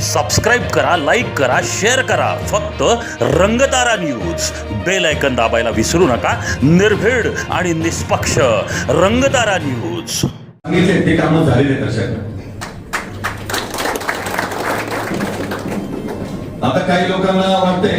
Subscribe करा like करा share करा. फक्त रंगतारा न्यूज बेल ऐकन दाबायला विसरू नका. निर्भीड आणि निष्पक्ष रंगतारा न्यूज ते कामं झालेले आता काही लोकांना वाटते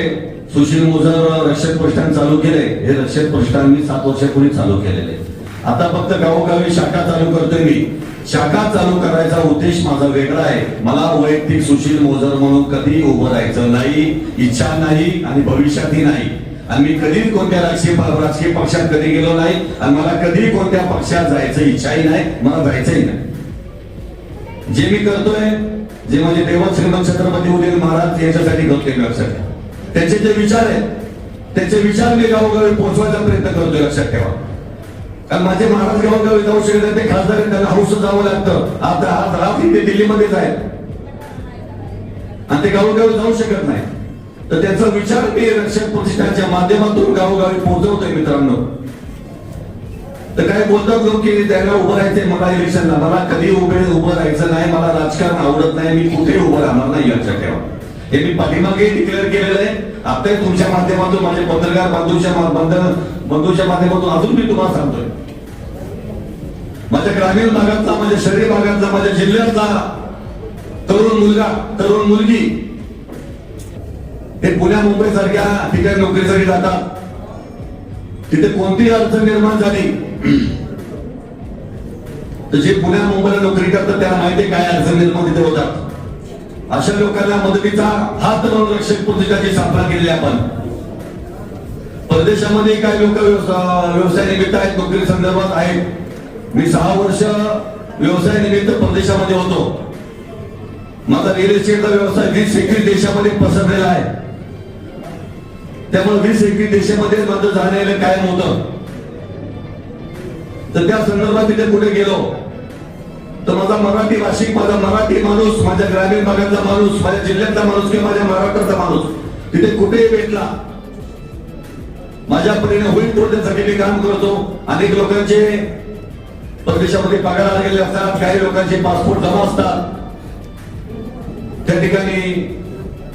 सुशील मोजर रक्षक प्रश्न चालू केले हे रक्षक पृष्ठांनी सात वर्षापूर्वी चालू केलेले. आता फक्त गावोगावी शाखा चालू करतोय मी. शाखा चालू करायचा उद्देश माझा वेगळा आहे. मला वैयक्तिक सुशील मोजर म्हणून कधी उभं राहायचं नाही इच्छा नाही आणि भविष्यातही नाही. आणि मी कधीच कोणत्या राजकीय राजकीय पक्षात कधी गेलो नाही आणि मला कधी कोणत्या पक्षात जायचं इच्छाही नाही मला जायचंही नाही. जे मी करतोय जे माझे देवत श्रीमंत छत्रपती उदय महाराज याच्यासाठी करतोय लक्षात ठेवा. त्यांचे जे विचार आहेत त्याचे विचार मी गावोगावी पोहोचवायचा प्रयत्न करतोय लक्षात ठेवा. कारण माझे महाराज गावोगावी जाऊ शकत नाही, ते खासदार त्यांना हौस जावं लागतं. आता आज रात इथे दिल्लीमध्येच आहेत. आणि ते गावोगावी जाऊ शकत नाही. तर त्याचा विचार मी रक्षक प्रतिष्ठानच्या माध्यमातून गावोगावी पोहोचवतोय मित्रांनो. तर काय बोलतात लोक की त्याला उभं राहायचंय मला इलेक्शनला मला कधी उभे उभं राहायचं नाही मला राजकारण आवडत नाही मी कुठे उभं राहणार नाही लक्षात ठेवा हे मी पाठीमागे डिक्लेअर केलेलं आहे. आता तुमच्या माध्यमातून माझे पत्रकार बंधूच्या बंधूच्या माध्यमातून अजून मी तुम्हाला सांगतोय. माझ्या ग्रामीण भागातला माझ्या शहरी भागातला माझ्या जिल्ह्यातला तरुण मुलगा तरुण मुलगी हे पुण्या मुंबई सारख्या ठिकाणी नोकरीसाठी जातात. तिथे कोणतीही अडचण निर्माण झाली तर जे पुण्या मुंबईला नोकरी करतात त्यांना माहिती काय अडचण निर्माण तिथे होतात. अशा लोकांना मदतीचा हात म्हणून रक्षक प्रतिष्ठाची स्थापना केलेली आपण. परदेशामध्ये काही लोक व्यवसाय निमित्त आहेत नोकरी संदर्भात आहेत. मी सहा वर्ष व्यवसाय निमित्त परदेशामध्ये होतो. माझा रिअल इस्टेटचा व्यवसाय वीस एकवीस देशामध्ये पसरलेला आहे. त्यामुळे वीस एकवीस देशामध्ये माझं जाण्याला कायम होतं. तर त्या संदर्भात तिथे कुठे गेलो? तर माझा मराठी भाषिक माझा मराठी माणूस माझ्या ग्रामीण भागातला माणूस माझ्या जिल्ह्यातला माणूस किंवा माझ्या महाराष्ट्राचा माणूस तिथे कुठेही भेटला माझ्या परीने होईल तोडण्यासाठी मी काम करतो. अनेक लोकांचे परदेशामध्ये पगार गेले असतात काही लोकांचे पासपोर्ट जमा असतात. त्या ठिकाणी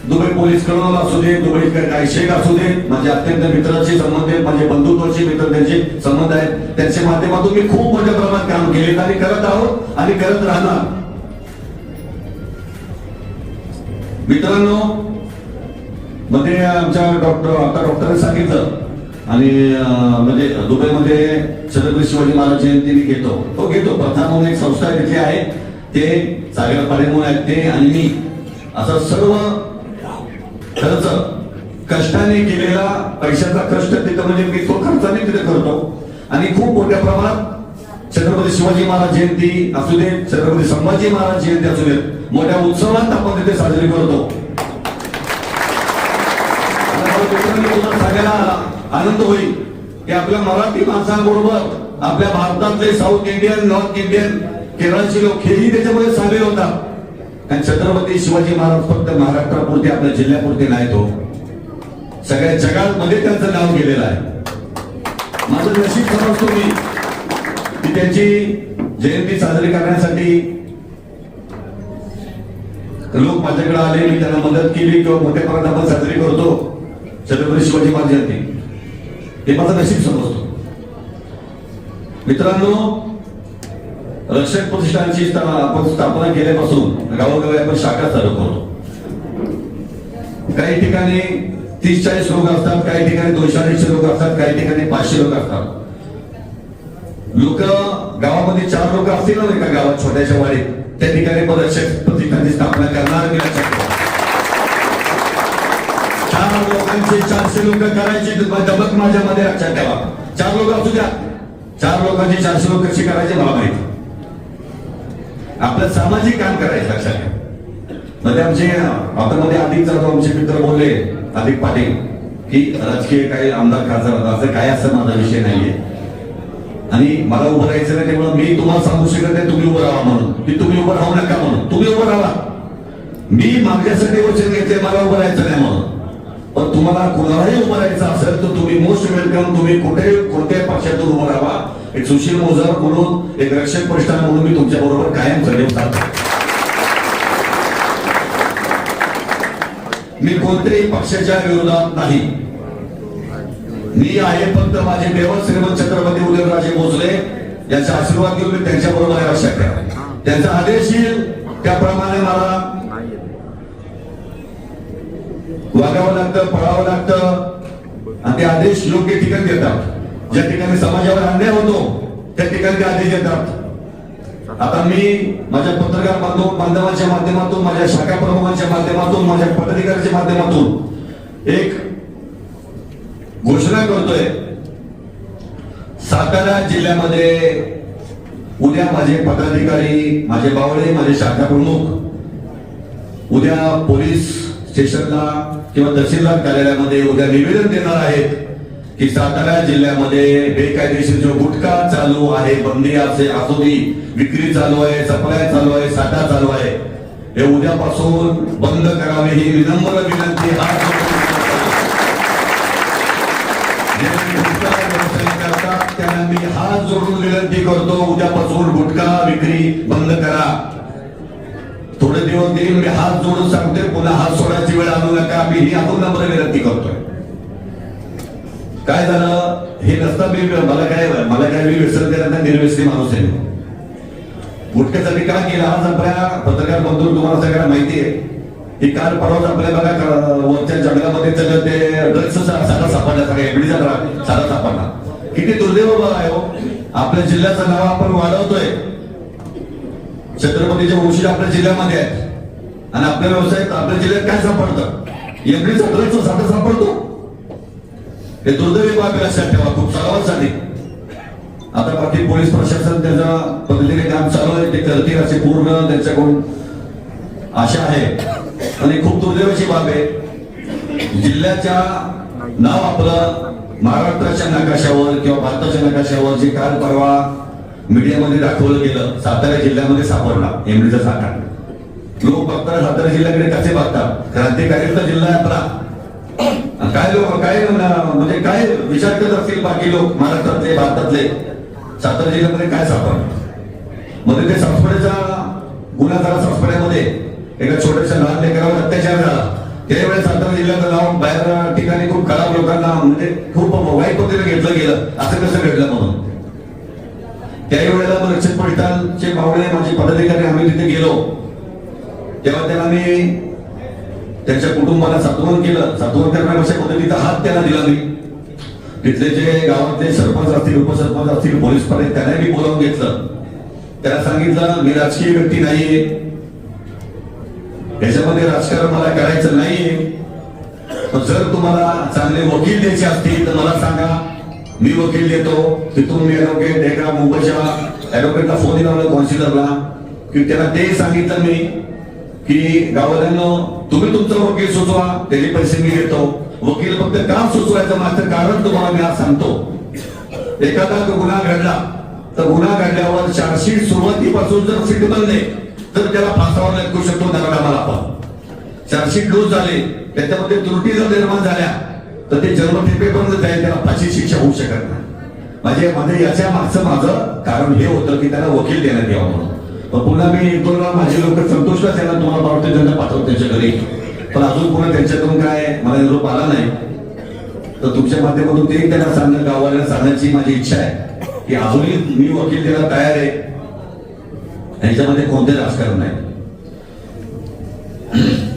दुबई पोलीस कर्नल असू दे दुबई काही शेख असू दे माझे अत्यंत मित्राचे संबंध आहेत माझे बंधुत्वाचे मित्र त्यांचे संबंध आहेत. त्यांच्या माध्यमातून मी खूप मोठ्या प्रमाणात काम केले आणि करत आहोत आणि करत राहणार. मित्रांनो मध्ये आमच्या डॉक्टर आता डॉक्टरने सांगितलं आणि म्हणजे दुबईमध्ये छत्रपती शिवाजी महाराज जयंती मी घेतो. तो घेतो. प्रथा म्हणून एक संस्था तिथे आहे. ते सागर पाडे म्हणून आहेत ते आणि मी. असं सर्व खरंच कष्टाने केलेला पैशाचा कष्ट तिथं म्हणजे मी तो खर्चाने तिथे करतो. आणि खूप मोठ्या प्रमाणात छत्रपती शिवाजी महाराज जयंती असू दे छत्रपती संभाजी महाराज जयंती असू देत मोठ्या उत्सवात आपण तिथे साजरी करतो. सगळ्याला आनंद होईल की आपल्या मराठी माणसांबरोबर आपल्या भारतातले साऊथ इंडियन नॉर्थ इंडियन केरळचे लोक हेही त्याच्यामध्ये सामील होतात. कारण छत्रपती शिवाजी महाराज फक्त महाराष्ट्रापुरते आपल्या जिल्ह्यापुरते नाही तो. सगळ्या जगात मध्ये त्यांचं नाव गेलेलं आहे. माझं नशीब समजतो मी की त्यांची जयंती साजरी करण्यासाठी लोक माझ्याकडे आले मी त्यांना मदत केली किंवा मोठ्या प्रमाणात आपण साजरी करतो. छत्रपती शिवाजी महाराज जयंती. हे माझं नशीब समजतो. मित्रांनो रक्षक प्रतिष्ठानची आपण स्थापना केल्यापासून गावोगावी आपण शाखा चालू करतो. काही ठिकाणी तीस चाळीस लोक असतात काही ठिकाणी दोनशे अडीचशे लोक असतात काही ठिकाणी पाचशे लोक असतात. लोक गावामध्ये चार लोक असतील ना एका गावात छोट्याशा वाडीत त्या ठिकाणी पण रक्षक प्रतिष्ठानची स्थापना करणार मी लक्षात चार लोकांचे चारशे लोक करायची दबक माझ्यामध्ये लक्षात ठेवा. चार लोक असू द्या. चार लोकांची चारशे लोक कशी करायची मला माहिती. आपलं सामाजिक काम करायचं लक्षात घ्या मध्ये म्हणजे आमचे आता मध्ये अधिक जातो आमचे मित्र बोलले अधिक पाटील की राजकीय काही आमदार खासदार असं काय असं माझा विषय नाहीये. आणि मला उभं राहायचं नाही त्यामुळे मी तुम्हाला सांगू शकत नाही तुम्ही उभं राहा म्हणून. की तुम्ही उभं राहू नका म्हणून. तुम्ही उभं राहा. मी मागण्यासाठी वचन घेतले मला उभं राहायचं नाही म्हणून. पण तुम्हाला कुणालाही उभं राहायचं असेल तर तुम्ही मोस्ट वेलकम तुम्ही कुठे कोणत्याही पक्षातून उभं राहा. एक सुशील मोजर म्हणून एक रक्षक प्रश्न म्हणून मी तुमच्या बरोबर कायम सदैव चालतो. मी कोणत्याही पक्षाच्या विरोधात नाही. मी आहे फक्त माझे देव श्रीमंत छत्रपती उदयनराजे भोसले. यांचा आशीर्वाद घेऊन मी त्यांच्या बरोबर आहे. त्यांचा आदेश येईल. त्याप्रमाणे मला वागावं लागतं पळावं लागतं. आणि ते आदेश योग्य ठिकाणी देतात. ज्या ठिकाणी समाजावर अन्याय होतो त्या ठिकाणी ते आदेश देतात. आता मी माझ्या पत्रकार बांधव बांधवांच्या माध्यमातून माझ्या शाखा प्रमुखांच्या माध्यमातून माझ्या पदाधिकाऱ्यांच्या माध्यमातून एक घोषणा करतोय. सातारा जिल्ह्यामध्ये उद्या माझे पदाधिकारी माझे बावळे माझे शाखा प्रमुख उद्या पोलीस स्टेशनला किंवा तहसीलदार कार्यालयामध्ये उद्या निवेदन देणार आहेत की सातारा जिल्ह्यामध्ये बेकायदेशीर जो गुटखा चालू आहे बंदी असे असोदी विक्री चालू आहे सप्लाय चालू आहे साठा चालू आहे हे उद्यापासून बंद करावे ही विनम्र विनंती हात करतात त्यांना मी हात जोडून विनंती करतो उद्यापासून गुटखा विक्री बंद करा. थोडे दिवस देईल मी हात जोडून सांगते पुन्हा हात सोडायची वेळ आणू नका मी ही आपण नम्र विनंती करतोय. काय झालं? हे नसतं मी मला काय मला काय मी व्यसन करण्याचा निर्व्यसनी माणूस आहे. गुटख्यासाठी का केला? आज आपल्या पत्रकार बंधू तुम्हाला सगळ्यांना माहिती आहे. की काल परवाच आपल्या बघा वरच्या जंगलामध्ये सगळं ते ड्रग्स सारा सापडला सगळ्या एकडीचा सारा सापडला. किती दुर्दैव बघा आहे आपल्या जिल्ह्याचं नाव आपण वाढवतोय. छत्रपतीचे वंशी आपल्या जिल्ह्यामध्ये आहेत. आणि आपल्या व्यवसायात आपल्या जिल्ह्यात काय सापडतं? एकडीचा ड्रग्स साधा सापडतो. हे दुर्दैवी बाब लक्षात ठेवा. खूप सर्वांसाठी. आता बाकी पोलीस प्रशासन त्याचा पद्धतीने काम चालू आहे. ते करतील असे पूर्ण त्यांच्याकडून आशा आहे. आणि खूप दुर्दैवाची बाब आहे जिल्ह्याच्या नाव आपलं महाराष्ट्राच्या नकाशावर किंवा भारताच्या नकाशावर जे काल परवा मीडियामध्ये दाखवलं गेलं सातारा जिल्ह्यामध्ये सापडला एमडीचा साठा लोक बघतात सातारा जिल्ह्याकडे कसे बघतात? क्रांतिकारीचा जिल्हा आपला. आणि काय लोक काय म्हणजे काय विचार करत असतील बाकी लोक महाराष्ट्रातले भारतातले? सातारा जिल्ह्यामध्ये काय सापडलं? मध्ये ते सासपड्याचा गुन्हा झाला सासपड्यामध्ये एका छोट्याशा लहान लेकरावर अत्याचार झाला. त्यावेळेस सातारा जिल्ह्याचं नाव बाहेर ठिकाणी खूप खराब लोकांना म्हणजे खूप वाईट पद्धतीने घेतलं गेलं. असं कसं घडलं म्हणून? त्याही वेळेला मग रक्षक पडतालचे भावडे माझे पदाधिकारी आम्ही तिथे गेलो. तेव्हा त्यांना मी त्यांच्या कुटुंबाला सात्वन केलं. सात्वन करण्यापेक्षा पद्धतीचा हात त्याला दिला मी. तिथले जे गावातले सरपंच असतील उपसरपंच असतील पोलीस पाटील त्यांना मी बोलावून घेतलं. त्याला सांगितलं मी राजकीय व्यक्ती नाहीये. याच्यामध्ये राजकारण मला करायचं नाहीये. पण जर तुम्हाला चांगले वकील द्यायचे असतील तर मला सांगा. मी वकील देतो तिथून मी ॲडव्होकेट एका मुंबईच्या ॲडव्होकेटला फोन लावला कॉन्सिलरला की त्याला ते सांगितलं मी की गावाल्यांना तुम्ही तुमचा वकील सुचवा त्याचे पैसे मी घेतो. वकील फक्त का सुचवायचं माझं कारण तुम्हाला मी आज सांगतो. एखादा गुन्हा घडला तर गुन्हा घडल्यावर चार्जशीट सुरुवातीपासून जर फिट बनले तर त्याला फासावर लागू शकतो त्या कामाला आपण. चार्जशीट लूज झाले त्याच्यामध्ये त्रुटी जर निर्माण झाल्या तर ते जन्मठेपेपर्यंत जाईल त्याला फाशी शिक्षा होऊ शकत नाही. म्हणजे मध्ये याच्या मागचं माझं कारण हे होतं की त्याला वकील देण्यात यावा म्हणून. पण पुन्हा मी एक माझे लोक संतोषला त्यांना तुम्हाला पावते त्यांना पाठवतो त्यांच्या घरी. पण अजून पुन्हा त्यांच्याकडून काय मला निरोप आला नाही. तर तुमच्या माध्यमातून ते त्यांना सांगणं गाववाल्याला सांगण्याची माझी इच्छा आहे की अजूनही मी वकील द्यायला तयार आहे. यांच्यामध्ये कोणते राजकारण नाही.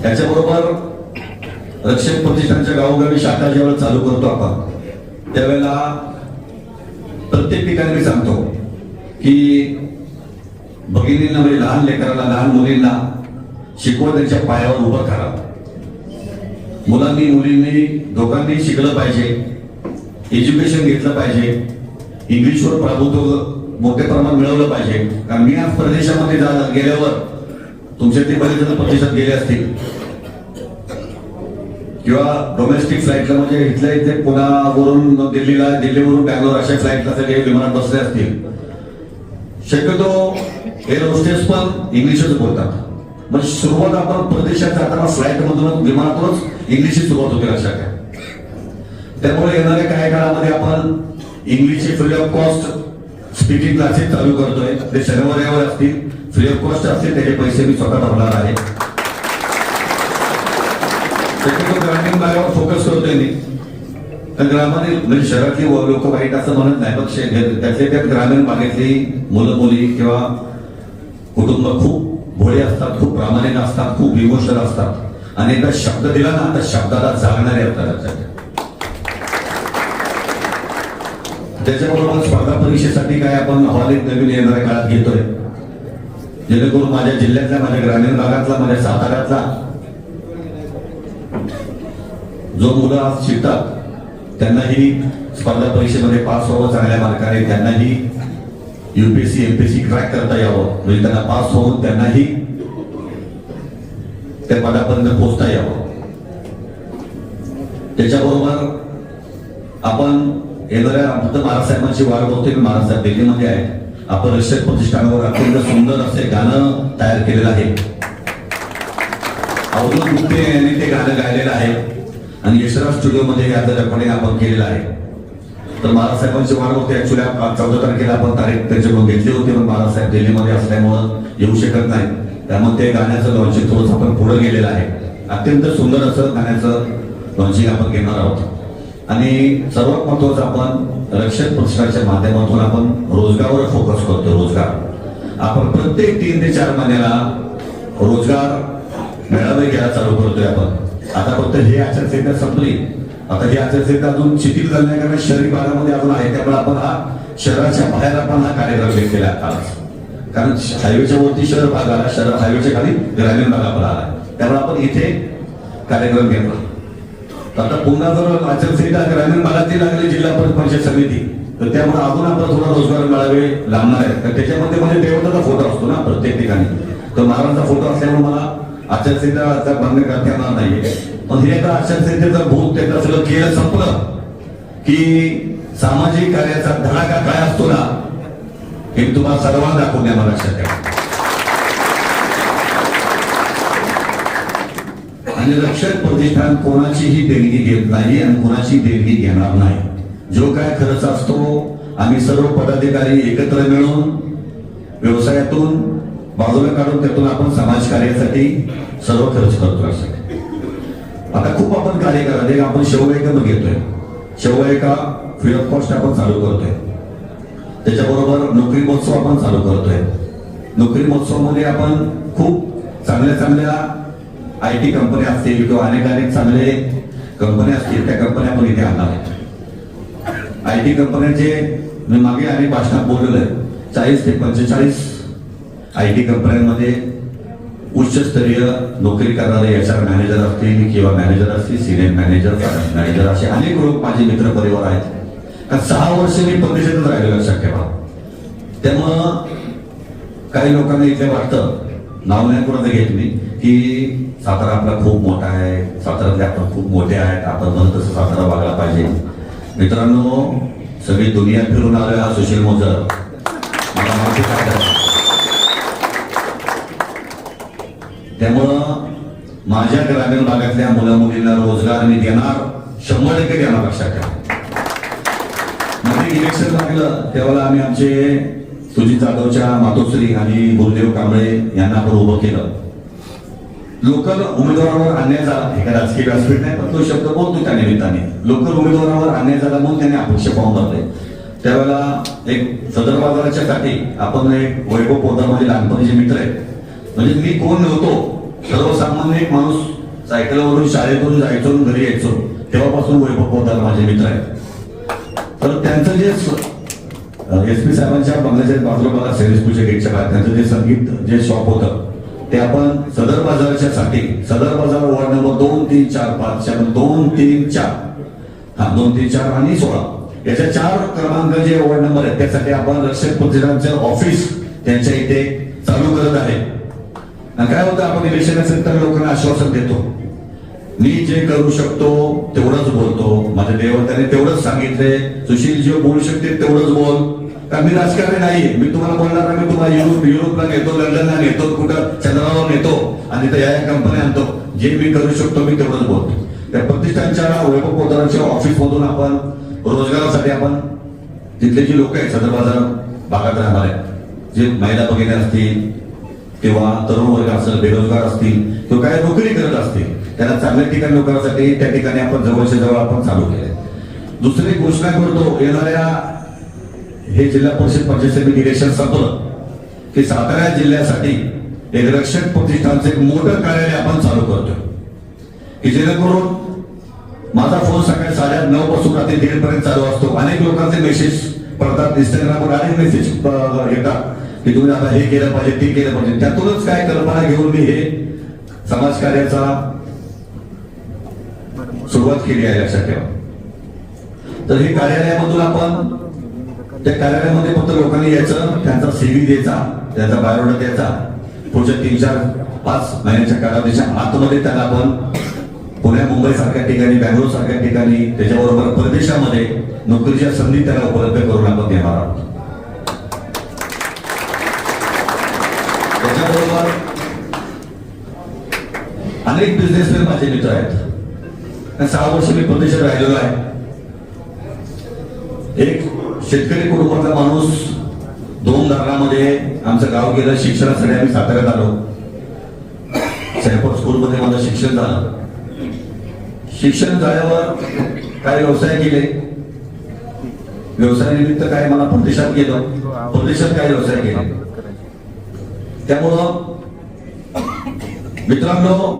त्याच्याबरोबर रक्षक प्रतिष्ठानच्या गावोगावी शाखा जेव्हा चालू करतो आपण त्यावेळेला प्रत्येक ठिकाणी मी सांगतो की भगिनींना म्हणजे लहान लेकराला लहान मुलींना शिकवत त्यांच्या पायावर उभं करा. मुलांनी मुलींनी दोघांनी शिकलं पाहिजे एज्युकेशन घेतलं पाहिजे इंग्लिशवर प्रभुत्व मोठ्या प्रमाणात मिळवलं पाहिजे. कारण मी आज प्रदेशामध्ये जा- गेल्यावर तुमच्या ते बरेच जण प्रदेशात गेले असतील. किंवा डोमेस्टिक फ्लाईटला म्हणजे इथल्या इथे पुण्यावरून दिल्लीला दिल्लीवरून बँगलोर अशा फ्लाईटला सगळे विमानात बसले असतील. शक्यतो एअर होस्टेस पण इंग्लिशच बोलतात. मग सुरुवात आपण प्रदेशात जाताना फ्लाईट मधून विमानातूनच इंग्लिशची सुरुवात होते लक्षात घ्या. त्यामुळे येणाऱ्या काही काळामध्ये आपण इंग्लिशचे free of cost speaking classes चालू करतोय. ते शनिवार असतील. फ्री ऑफ कॉस्ट असतील त्याचे पैसे मी स्वतः भरणार आहे. शक्यतो ग्रामीण भागावर फोकस करतोय मी तर ग्रामाने म्हणजे शहरातली लोक वाईट असं म्हणत नाही पण त्यातले त्यात ग्रामीण भागातली मुलं मुली किंवा कुटुंब खूप भोळे असतात खूप प्रामाणिक असतात खूप इमोशनल असतात. आणि एकदा शब्द दिला ना तर शब्दाला जागणारे असतात. त्याच्याबरोबर स्पर्धा परीक्षेसाठी काय आपण हॉल एक नवीन येणाऱ्या काळात घेतोय. जेणेकरून माझ्या जिल्ह्यातल्या माझ्या ग्रामीण भागातला माझ्या साताऱ्यातला जो मुलं आज शिकतात त्यांनाही स्पर्धा परीक्षेमध्ये पास व्हावं चांगल्या मार्काने त्यांनाही युपीएससी एमपीएससी क्रॅक करता यावं. म्हणजे त्यांना पास होऊन त्यांनाही त्या पदापर्यंत पोहोचता यावं. त्याच्याबरोबर आपण येणाऱ्या फक्त महाराजसाहेबांची वाढ बघतोय महाराजसाहेब दिल्लीमध्ये आहे आपण रक्षक प्रतिष्ठानावर अत्यंत सुंदर असे गाणं तयार केलेलं आहे. अवधूत गुप्ते यांनी ते गाणं गायलेलं आहे. आणि यशराज स्टुडिओमध्ये याचं रेकॉर्डिंग आपण केलेलं आहे. तर बाळासाहेबांची वाढ होते. ऍक्च्युली चौदा तारखेला आपण तारीख त्यांच्याकडून घेतली होती पण बाळासाहेब दिल्लीमध्ये असल्यामुळं येऊ शकत नाही. त्यामुळे ते गाण्याचं लॉन्चिंग थोडंसं आपण पुढे गेलेलं आहे. अत्यंत सुंदर असं गाण्याचं लॉन्चिंग आपण घेणार आहोत. आणि सर्वात महत्वाचं आपण रक्षक प्रतिष्ठानच्या माध्यमातून आपण रोजगारावर फोकस करतो रोजगार. आपण प्रत्येक तीन ते चार महिन्याला रोजगार मेळावे घ्यायला चालू करतोय आपण. आता फक्त हे आचारसंहिता संपली. आता ही आचारसंहिता अजून शिथिल करण्याकरता शहरी भागामध्ये अजून आहे. त्यामुळे आपण हा शहराच्या बाहेर आपण हा कार्यक्रम घेतलेला आहे कारण हायवेच्या वरती शहर भाग आला शहर हायवेच्या खाली ग्रामीण भाग आपला आला. त्यामुळे आपण इथे कार्यक्रम घेतला आता पुन्हा जर आचारसंहिता ग्रामीण भागातली लागली जिल्हा परिषद समिती तर त्यामुळे अजून आपण थोडा रोजगार मिळावे लागणार आहेत तर त्याच्यामध्ये म्हणजे देवताचा फोटो असतो ना प्रत्येक ठिकाणी. तर महाराजांचा फोटो असल्यामुळे मला आचारसंहिता भंग करता येणार नाहीये. पण हे तर आचारसंहितेचं भूत त्याचं सगळं केलं संपलं. की सामाजिक कार्याचा धडाका काय असतो ना हे तुम्हाला सर्वांना दाखवून द्या मला लक्षात ठेवा आणि रक्षक प्रतिष्ठान कोणाचीही देणगी घेत नाही आणि कोणाची देणगी घेणार नाही. जो काय खर्च असतो आम्ही सर्व पदाधिकारी एकत्र मिळून व्यवसायातून बाजूला काढून त्यातून आपण समाज कार्यासाठी सर्व खर्च करतो असं. आता खूप आपण कार्य करत आपण शवगायिका मग घेतोय. शवगायिका फ्री ऑफ कॉस्ट आपण चालू करतोय. त्याच्याबरोबर नोकरी महोत्सव आपण चालू करतोय. नोकरी महोत्सवामध्ये आपण खूप चांगल्या चांगल्या आय टी कंपन्या असतील किंवा अनेक अनेक चांगले कंपन्या असतील त्या कंपन्या आपण इथे आणणार आहेत. आय टी कंपन्यांचे मी मागे अनेक भाषणात बोललेलं आहे. चाळीस ते पंचेचाळीस आय टी कंपन्यांमध्ये उच्चस्तरीय नोकरी करणारे एच आर मॅनेजर असतील किंवा मॅनेजर असतील सिनियर मॅनेजर मॅनेजर असे अनेक लोक माझे मित्र परिवार आहेत. कारण सहा वर्ष मी परदेशातच राहिलो लक्षात ठेवा त्यामुळं काही लोकांना इथे वाटतं नाव नाही कोणाचं घेत मी की सातारा आपला खूप मोठा आहे सातारातले आपण खूप मोठे आहेत आपण म्हणत तसं सातारा वागला पाहिजे. मित्रांनो सगळी दुनिया फिरून आलो हा सुशील मोजर मला माहिती काय करायचं. त्यामुळं माझ्या ग्रामीण भागातल्या मुला मुलींना रोजगार मी देणार शंभर टक्के देणार लक्षात ठेवा. म्हणजे मध्ये इलेक्शन लागलं त्यावेळेला आम्ही आमचे सुजित जाधवच्या मातोश्री आणि गुरुदेव कांबळे यांना आपण उभं केलं. लोकल उमेदवारावर अन्याय झाला. एका राजकीय व्यासपीठ नाही पण तो शब्द बोलतो त्या निमित्ताने. लोकल उमेदवारावर अन्याय झाला म्हणून त्यांनी अपक्ष पाहून भरले त्यावेळेला एक सदर बाजाराच्या काठी आपण एक वैभव पोदामध्ये माझे लहानपणीचे मित्र आहेत. म्हणजे मी कोण नव्हतो सर्वसामान्य एक माणूस सायकलवरून शाळेतून जायचो घरी यायचो. तेव्हापासून वैभव होता माझे मित्र आहेत. तर त्यांचं जे एस पी साहेबांच्या बंगल्याच्या बाजूला बघा सेरिसपूरच्या गेटच्या बाहेर त्यांचं जे संगीत जे शॉप होतं ते आपण सदर बाजाराच्या साठी सदर बाजार वॉर्ड नंबर दोन तीन चार पाच चार दोन तीन चार हा दोन तीन चार आणि सोळा. याच्या चार क्रमांक जे वॉर्ड नंबर आहेत त्यासाठी आपण रक्षक प्रतिष्ठानचं ऑफिस त्यांच्या इथे चालू करत आहे. काय होतं आपण इलेक्शन असेल तर लोकांना आश्वासन देतो. मी जे करू शकतो तेवढंच बोलतो. माझ्या देवताने तेवढंच सांगितले. सुशील जे बोलू शकते तेवढंच बोल. कारण मी राजकारणी नाही. मी तुम्हाला बोलणार मी तुम्हाला युरोप युरोपला नेतो लंडनला नेतो कुठं चंद्रावर नेतो. आणि त्या या कंपन्या आणतो. जे मी करू शकतो मी तेवढंच बोलतो. त्या प्रतिष्ठानच्या वैभव पोदाराच्या ऑफिस मधून आपण रोजगारासाठी आपण तिथले जी लोक आहेत सदर बाजार भागात राहणार आहेत जे महिला भगिनी असतील किंवा तरुण वर्ग असेल बेरोजगार असतील किंवा काय नोकरी करत असतील त्यांना चांगल्या ठिकाणी लोकांसाठी त्या ठिकाणी आपण जवळच्या जवळ आपण चालू केले दुसरी घोषणा करतो येणाऱ्या हे जिल्हा परिषद पंचायत समिती इलेक्शन संपलं की सातारा जिल्ह्यासाठी एक रक्षक प्रतिष्ठानचं एक मोठं कार्यालय आपण चालू करतो की जेणेकरून माझा फोन सकाळी साडे नऊ पासून रात्री दीड पर्यंत चालू असतो. अनेक लोकांचे मेसेज पडतात इंस्टाग्रामवर अनेक मेसेज येतात. की तुम्ही आता हे केलं पाहिजे ते केलं पाहिजे. त्यातूनच काय कल्पना घेऊन मी हे समाजकार्याचा सुरुवात केली आहे लक्षात ठेवा. तर हे कार्यालयामधून आपण त्या कार्यालयामध्ये फक्त लोकांनी यायचं त्यांचा सीव्ही द्यायचा त्यांचा बायोडा द्यायचा. पुढच्या तीन चार पाच महिन्याच्या कालावधीच्या आतमध्ये त्याला आपण पुण्या मुंबई सारख्या ठिकाणी बँगलोर सारख्या ठिकाणी त्याच्याबरोबर परदेशामध्ये नोकरीच्या संधी त्याला उपलब्ध करून आपण देणार आहोत. अनेक बिझनेसमॅन माझे मित्र आहेत. सहा वर्ष मी परदेशात राहिलेलो आहे. एक शेतकरी कुटुंबाचा माणूस दोन धरणामध्ये आमचं गाव गेलं शिक्षणासाठी आम्ही साताऱ्यात आलो. सॅम्पल स्कूलमध्ये माझं शिक्षण झालं. शिक्षण झाल्यावर काय व्यवसाय केले? व्यवसायानिमित्त काय मला परदेशात गेलो? परदेशात काय व्यवसाय केले? त्यामुळं मित्रांनो